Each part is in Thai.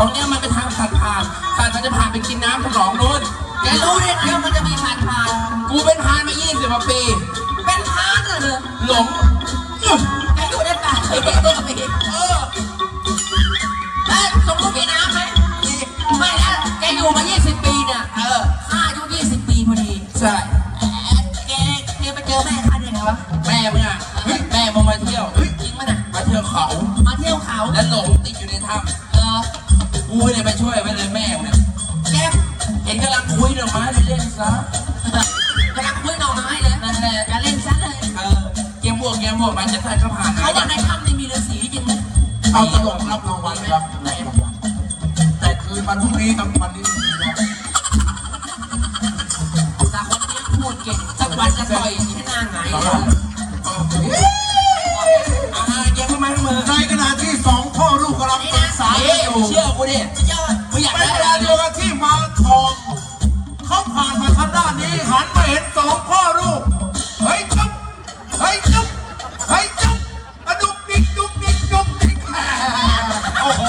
ตรงเนี้ยมันเป็นทางสัตว์ผ่านสัตว์มันจะผ่านไปกินน้ำฉลองนู้นแกรู้ได้ไงว่ามันจะมีผ่านผ่านกูเป็นพานมา 20กว่าปี เป็นพานเหรอหลงอื้อแกอยู่ได้แปดปีได้ปีเออแล้วสมมติมีน้ำไหมไม่แล้วแกอยู่มา 20 ปีเนี่ยเออข้าอายุ20 ปีพอดีใช่แกแกไปเจอแม่ข้าได้ไงวะแม่มึงอะแม่มึงมาเที่ยวจริงมั้ยน่ะมาเที่ยวเขามาเที่ยวเขาแล้วหลงติดอยู่ในถ้เออำ กูเนี่ยไปช่วยไปเลยแม่มึงเนี่ยแกเห็นกำลังคุยดอกไม้เลยเล่นซะกำลังคุยหน่อไม้เลยนั่นแหละจะเล่นซะเลยเออเกมบวกเกมบวกมันจะใส่ก็ผ่านเขาบอกในถ้ำนี่มีฤาษีจริงไหมเอาตลกรับรางวัลครับ ดิสุดยอดมึงอยากในได้เวอะไรลาเดียวกันที่มาทองเขาผ่านมาทางด้านนี้หันมาเห็นสองพ่อลูกเฮ้ยจุ๊บเฮ้ยจุ๊บเฮ้ยจุ๊บอะดุกดิกดุกดิกดุกดิกโอ้โห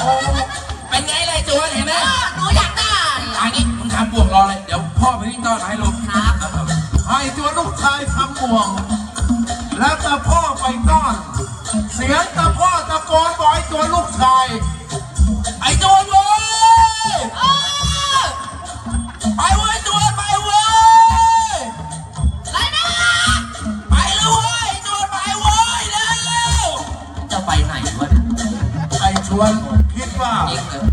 เป็นไงเลยจูนเห็นไหมเออหนูอยากได้ อันนี้มึงทำบวกรอเลย เดี๋ยวพ่อไปวิ่งต้อนให้ลูกครับ ให้ตัวลูกชายทำบ่วง แล้วตาพ่อไปต้อน เสียงตาพ่อตะโกนบอกให้ตัวลูกชาย ไอ้จูนเว้ยเออไปเว้ยจูนไปเว้ย ไรนะไปเลยเว้ยจูนไปเว้ยเร็วจะไปไหนวะเนี่ยไอ้ชวนคิดว่า จริงเหรอ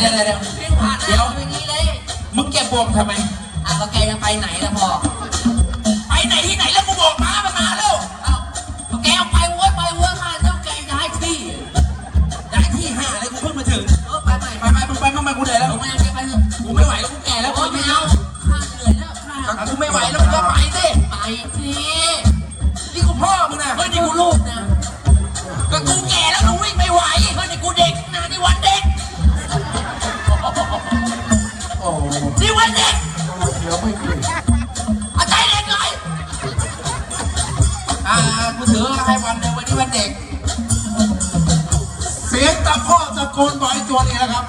เดี๋ยวเดี๋ยวเดี๋ยวไม่ผ่านแล้วอย่างนี้เลยมึงเก็บบวงทำไมอะแล้วแกจะไปไหนล่ะพ่อไปไหนที่ไหนแล้วกูบอกมามันมาแล้วเอ้าแกเอาไปเว้ยไปเว้ยมาแล้วแกย้ายที่ย้ายที่ห้าเลยกูเพิ่งมาถึงเออไปใหม่ไปไปมึงไปมึงไปกูเหนื่อยแล้วผมไม่เอาแกไปเถอะกูไม่ไหวแล้วกูแก่แล้วโอ้กูยไม่ไม่เอาเอาข้าเหนื่อยแล้วข้ากูไม่ไหวแล้วมึงก็ไปสิไปสินี่กูพ่อมึงนะเฮ้ยนี่กูลูกนะก็กูแก่ นี่วันเด็กเดี๋ยวไม่คุยเอาใจเด็กเลยอ่ากูถือให้วันเดียววันนี้วันเด็ก เสียงตาพ่อตะโกนบอกไอ้ชวนี้นะครับ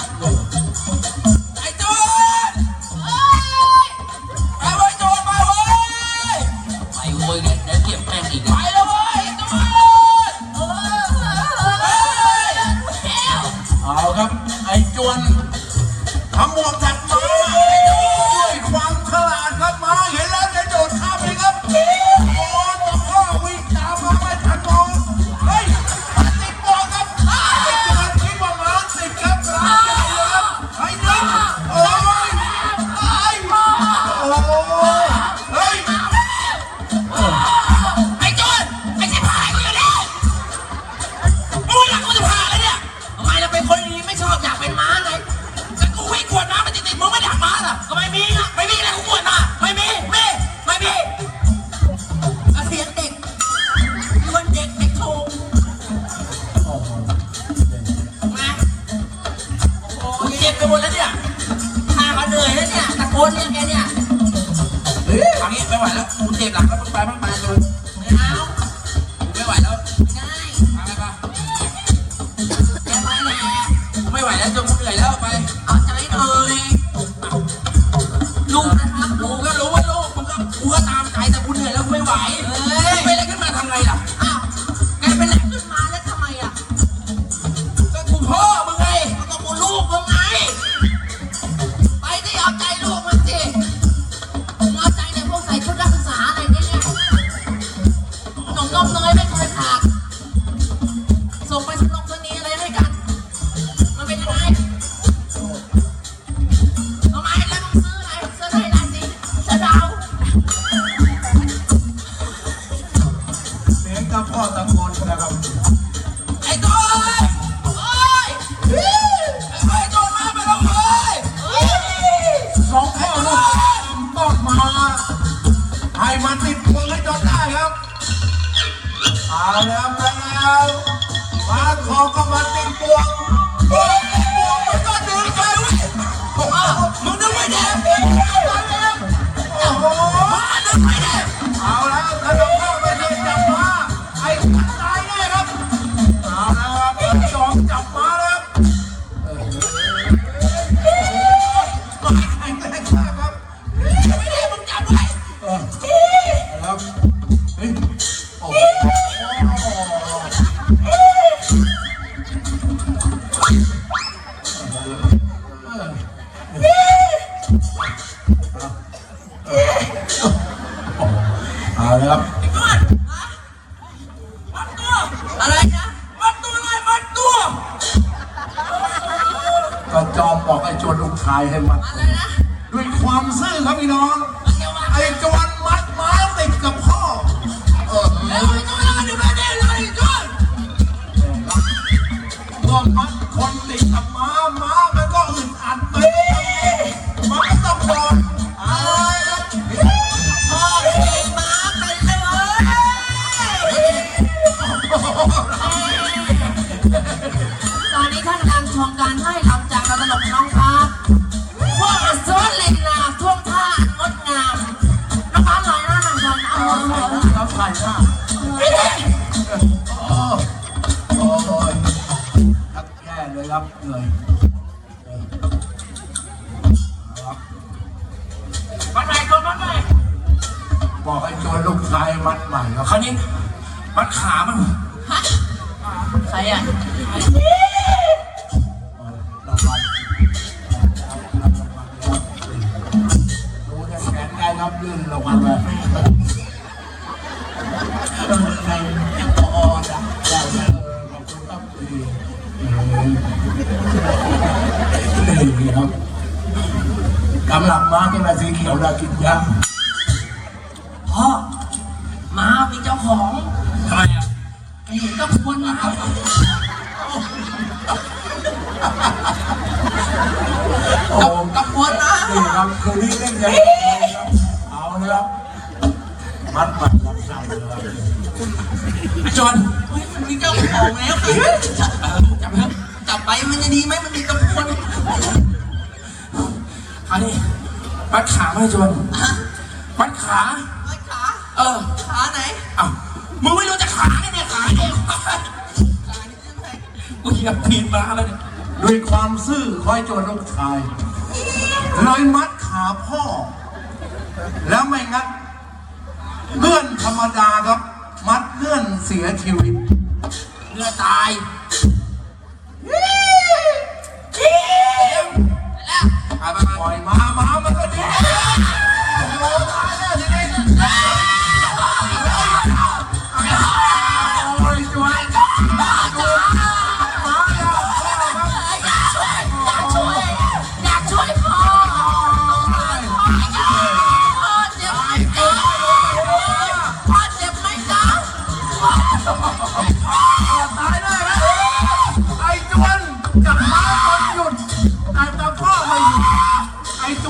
ไหวแล้วกูเจ็บหลังแล้วมึงไปมึงไป เอาแล้วแล้วมาขอก็มาติดปวงปวงบวงมันก็ดึงไปเว้ยอ้โหมึงนึกไม่ได้โอ้โหมานึกไม่ได้เก็จอมบอกไอ้โจรลูกชายให้มัดอะไรนะด้วยความซื่อครับพี่น้องมันจะว่าไอ้โจรมัดม้าติดกับพ่อ เออเร็วไอ้ตัวนั้นดูไม่ได้เลยจ้วนเมื่อมัดคนติดกับม้าม้ามันก็อึดอัดไปมันก็ต้องโดนอะไรครับพ่อขี่ม้ากันเลยตอนนี้ท่านกำลังชมการให้ ไอ้โจรลูกชายมัดใหม่ครับคราวนี้มัดขามันฮะใครอะรางวัลดูเนี่ยแขนได้รับลื่นรางวัลเลยในปอจ้ะได้เลยขอบคุณครับดีดีครับกำลังมาตัวละสีเขียวละกินยา พ่อม้ามีเจ้าของทำไมอะไอ้เห็นก็ควรมาเอาโอ้กับควรนะนี่ครับคืนนี้เล่นยังเอาเลยครับมัดมัดรับสายเลยครับไอ้จวนเฮ้ยมันมีเจ้าของแล้วจับเออจับเถอะจับไปมันจะดีไหมมันมีกับควรคราวนี้มัดขาไม่จวนฮะมัดขาไอ้ขา เออ ขาไหนเอ้ามึงไม่รู้จะขาไงเนี่ยขาเองขานี่ใช่ไหมกูเหยียบตีนมาแล้วเนี่ยด้วยความซื่อคอยโจรลูกชายเลยมัดขาพ่อ แล้วไม่งั้นเลื่อนธรรมดาครับ มัดเลื่อนเสียชีวิตเนื้อตายแล้วไปไปปล่อยมา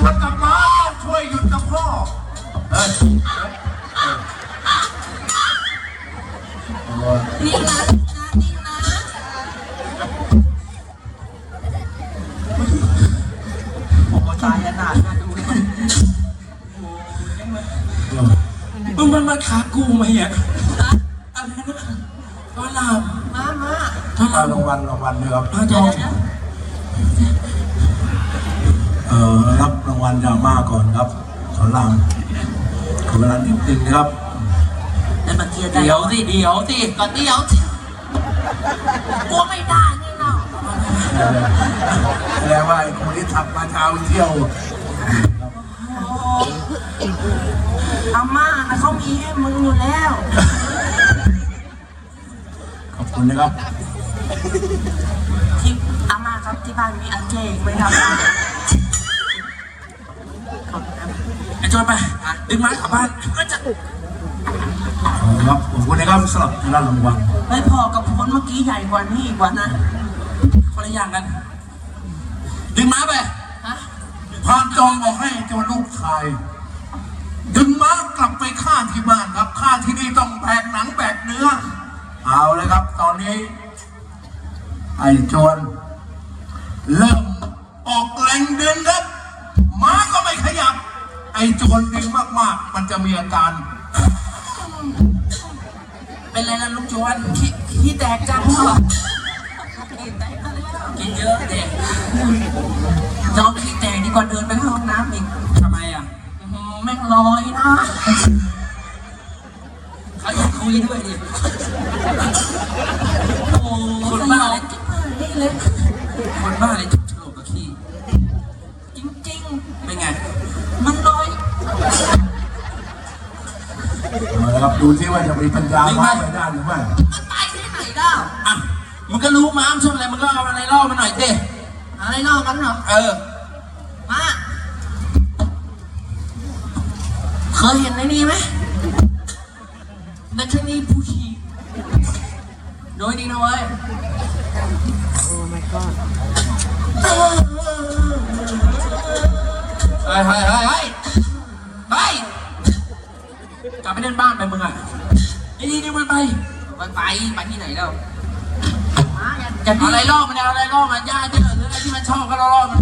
ไอ้จวนกับม้าต้องช่วยหยุดกับพ่อเฮ้ยนี่นะนี่นะผมตายขนาดนั้นดูมึงมันมาขากูไหมอะอะไรนะตอนหลับมามาตอนหลัเอาบรางวัลรางวัลเลยครับ เดี๋ยวเดี๋ยวเอ่อรับรางวัลยามาก่อนครับสอนรามขอเวลานิดนึงนะครับแล้วมาเคลียร์ได้เดี๋ยวสิเดี๋ยวสิก่อนเดี๋ยวสิกลัวไม่ได้แน่นอนแสดงว่าไอ้คนที่ทักมาเช้าเที่ยวอาม่านะเขามีให้มึงอยู่แล้ว ขอบคุณนะครับ ที่อาม่าครับที่บ้านมีอาเจกไหมครับ ไอ้จอยไปดึงไม้กลับบ้านก็จะขอบคุณครับขอบคุณนะครับสำหรับรับรางวัลไม่พอกับคนเมื่อกี้ใหญ่กว่านี้อีกว่านะคนละอย่างกัน ดึงไม้ไปฮะพรานจองบอกให้เจ้าลูกชาย ดึงม้ากลับไปฆ่าที่บ้านครับฆ่าที่นี่ต้องแบกหนังแบกเนื้อ เอาเลยครับ ตอนนี้ ไอ้จวน ลอยนะเขาอยากคุยด้วยดิโอ้คนบ้าเลยจิ๊บนี่เลยคนบ้าเลยจุกฉลกกับขี้จริงๆเป็นไง มันลอยเอาละครับดูที่ว่าจะมีปัญญาม้าไปได้หรือไม่มันตายที่ไหนเล่าอะมึงก็รู้ม้ามช่วงอะไรมึงก็เอาอะไรล่อมาหน่อยสิอะไรนอกกันเหรอเออ เคยเห็นไอ้นี่ไหมดัชนีผู้ชีโดยดีนะเว้ยเฮ้ยเฮ้ยเฮ้ยเฮ้ยเฮ้ยกลับไปเล่นบ้านไปมึงอะไอ้นี่นี่มันไปมันไปไปที่ไหนแล้วมาอย่าจะเอาอะไรล่อมันเอาอะไรล่อมันย่าที่เหลือหรืออะไรที่มันชอบก็ล่อล่อมันน้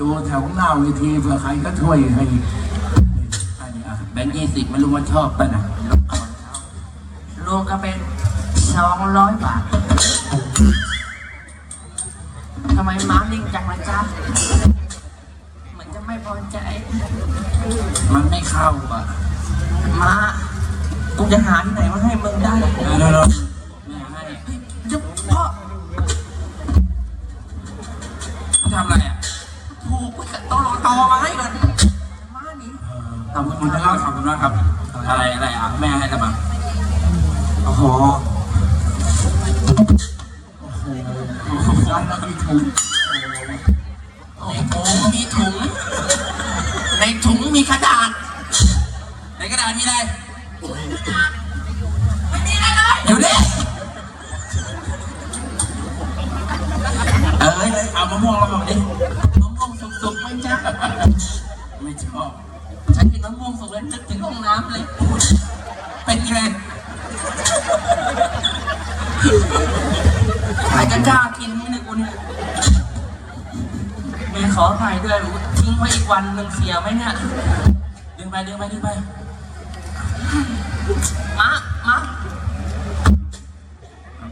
ดูแถวหน้าเวทีเผื่อใครก็ช่วยให้ให้อะแบงค์ยี่สิบไม่รู้มันชอบป่ะนะลดก่อนเขารวมกันเป็นสองร้อยบาททำไมม้านิ่งจังละจ๊ะเหมือนจะไม่พอใจ มันไม่เข้าอะม้ากูจะหาที่ไหนมาให้มึงได้เดี๋ยวเดี๋ยวเดี๋ยวไม่ให้จะพ่อทำอะไรอะ คุณนะครับขอบคุณมากครับ อะไรอะไรอะแม่ให้ละมั้งโอ้โหโอ้โหร้านละกี่ ว้อีกวันหนึ่งเสียไหมเนี่ยดึงไปดึงไปดึงไปมามา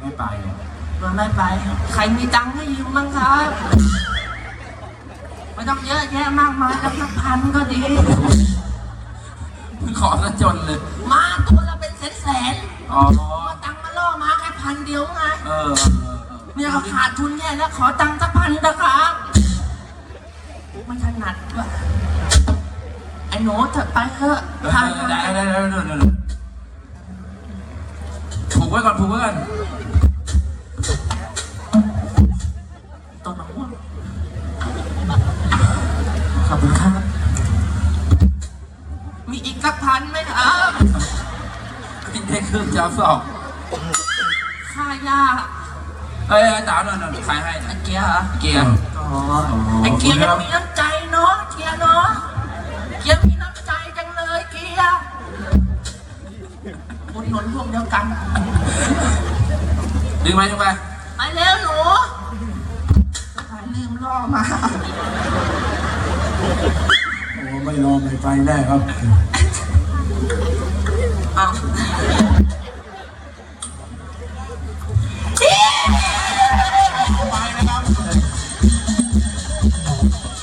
ไม่ไปอะมันไม่ไป ใครมีตังค์ให้ยืมบ้างครับ ไม่ต้องเยอะแยะมากมายแล้วสักพันก็ดีขอซะจนเลย มาตัวละเป็นแสนแสนอ๋อๆเอาตังค์มาล่อมาแค่พันเดียวไงเออ เนี่ยเราขาดทุนแย่แล้วขอตังค์สักพันนะครับ ไม่ถนัดว่ะไอ้หนูเถอะไปเถอะเออทางได้ได้ได้ได้ได้ผูกไว้ก่อนผูกไว้ก่อนตัวหนูอะขอบคุณครับ มีอีกสักพันไหมครับกินได้ครึ่งจะเอาสองค่ายาเอ้ยตามหน่อยหน่อยใครให้ไอ้เกียร์เหรอ เกียร์อ๋อ ไอ้เกียร์ยังมีน้ำใจเนาะเกียร์เนาะเกียร์มีน้ำใจจังเลยเกียร์อุดหนุนพวกเดียวกันดึงไปดึงไปไปเร็วหนูสายลืมล่อมา โอ้ไม่รอไม่ไปแน่ครับ